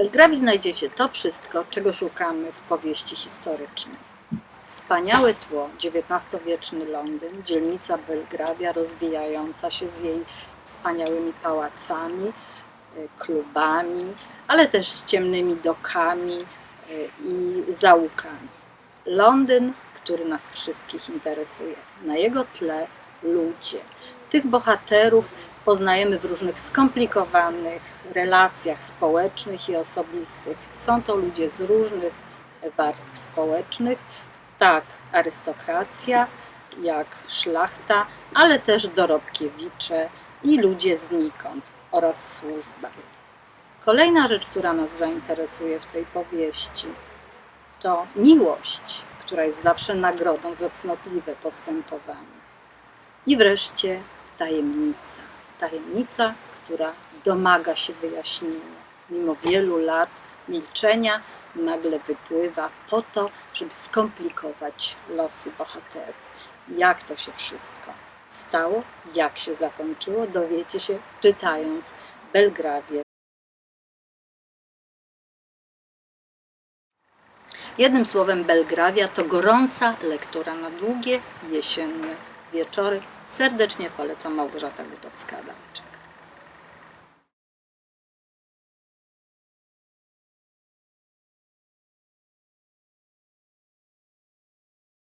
Belgrawii znajdziecie to wszystko, czego szukamy w powieści historycznej. Wspaniałe tło, XIX-wieczny Londyn, dzielnica Belgrawia rozwijająca się z jej wspaniałymi pałacami, y, klubami, ale też z ciemnymi dokami y, i zaułkami. Londyn, który nas wszystkich interesuje. Na jego tle ludzie. Tych bohaterów poznajemy w różnych skomplikowanych relacjach społecznych i osobistych. Są to ludzie z różnych warstw społecznych, tak arystokracja, jak szlachta, ale też dorobkiewicze i ludzie znikąd oraz służba. Kolejna rzecz, która nas zainteresuje w tej powieści, to miłość, która jest zawsze nagrodą za cnotliwe postępowanie. I wreszcie tajemnica. Tajemnica, która domaga się wyjaśnienia. Mimo wielu lat milczenia nagle wypływa po to, żeby skomplikować losy bohaterów. Jak to się wszystko stało, jak się zakończyło, dowiecie się czytając Belgrawie. Jednym słowem, Belgrawia to gorąca lektura na długie jesienne wieczory. Serdecznie polecam Małgorzata Gutowska-Adamczyk.